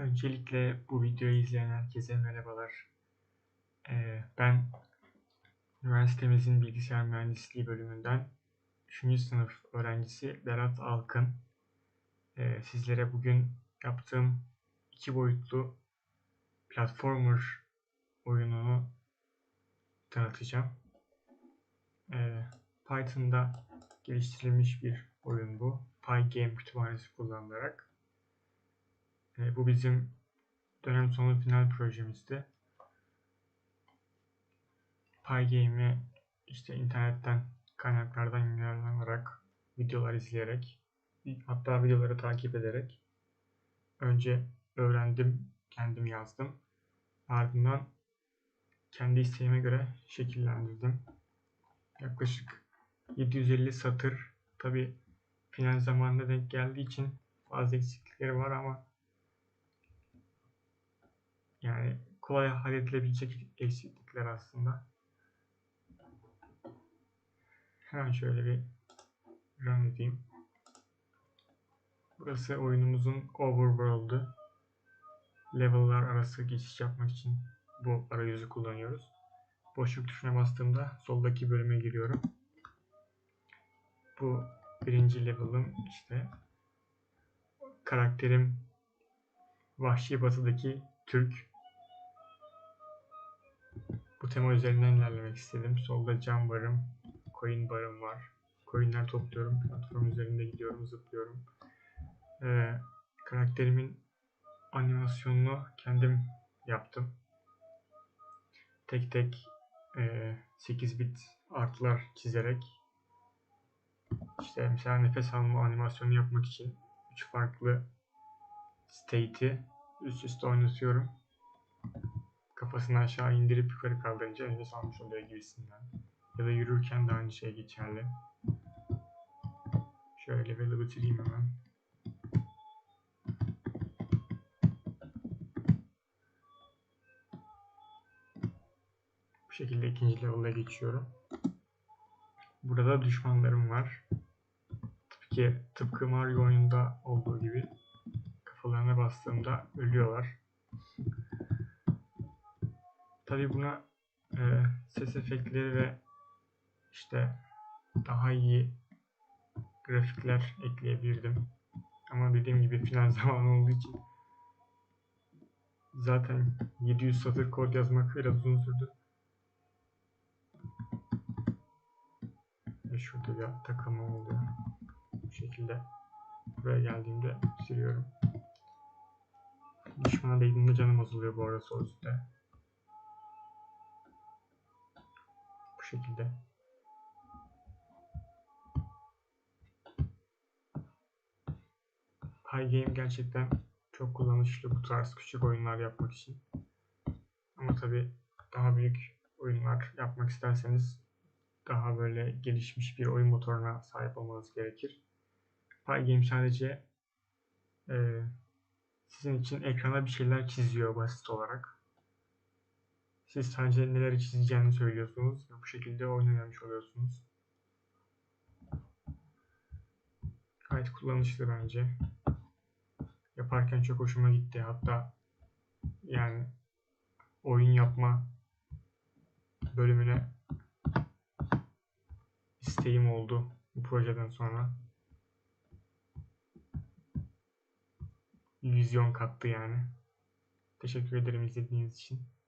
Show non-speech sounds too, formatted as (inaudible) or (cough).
Öncelikle bu videoyu izleyen herkese merhabalar. Ee, ben üniversitemizin bilgisayar mühendisliği bölümünden 3. sınıf öğrencisi Berat Alkın. Ee, sizlere bugün yaptığım iki boyutlu platformer oyununu tanıtacağım. Ee, Python'da geliştirilmiş bir oyun bu. Pygame kütüphanesi kullanılarak. Bu bizim dönem sonu final projemizdi. Pygame'i işte internetten kaynaklardan yararlanarak videolar izleyerek hatta videoları takip ederek önce öğrendim, kendim yazdım. Ardından kendi isteğime göre şekillendirdim. Yaklaşık 750 satır. Tabi final zamanında denk geldiği için fazla eksiklikleri var ama yani kolay halledilebilecek eksiklikler aslında. Hemen şöyle bir run edeyim. Burası oyunumuzun overworld'ü. Level'lar arası geçiş yapmak için bu arayüzü kullanıyoruz. Boşluk tuşuna bastığımda soldaki bölüme giriyorum. Bu birinci level'ım işte. Karakterim Vahşi Batı'daki Türk bu tema üzerinden ilerlemek istedim. Solda cam barım, coin barım var. Coinler topluyorum. Platform üzerinde gidiyorum, zıplıyorum. Ee, karakterimin animasyonunu kendim yaptım. Tek tek e, 8 bit artlar çizerek işte mesela nefes alma animasyonu yapmak için 3 farklı state'i üst üste oynatıyorum kafasını aşağı indirip yukarı kaldırınca nefes almış oluyor gibisinden. Ya da yürürken de aynı şey geçerli. Şöyle level'ı bitireyim hemen. Bu şekilde ikinci level'a geçiyorum. Burada düşmanlarım var. Ki tıpkı Mario oyunda olduğu gibi kafalarına bastığımda ölüyorlar. Tabi buna e, ses efektleri ve işte daha iyi grafikler ekleyebilirdim. Ama dediğim gibi final (laughs) zamanı olduğu için zaten 700 satır kod yazmak biraz uzun sürdü. Ve şurada bir takılma oluyor. Bu şekilde buraya geldiğimde siliyorum. Düşmana değdiğimde canım azalıyor bu arada sol üstte. Şekilde. Pygame gerçekten çok kullanışlı bu tarz küçük oyunlar yapmak için. Ama tabi daha büyük oyunlar yapmak isterseniz daha böyle gelişmiş bir oyun motoruna sahip olmanız gerekir. Pygame sadece e, sizin için ekrana bir şeyler çiziyor basit olarak. Siz sadece neleri çizeceğini söylüyorsunuz ve bu şekilde oynamış oluyorsunuz. Gayet kullanışlı bence. Yaparken çok hoşuma gitti. Hatta yani oyun yapma bölümüne isteğim oldu bu projeden sonra. Vizyon kattı yani. Teşekkür ederim izlediğiniz için.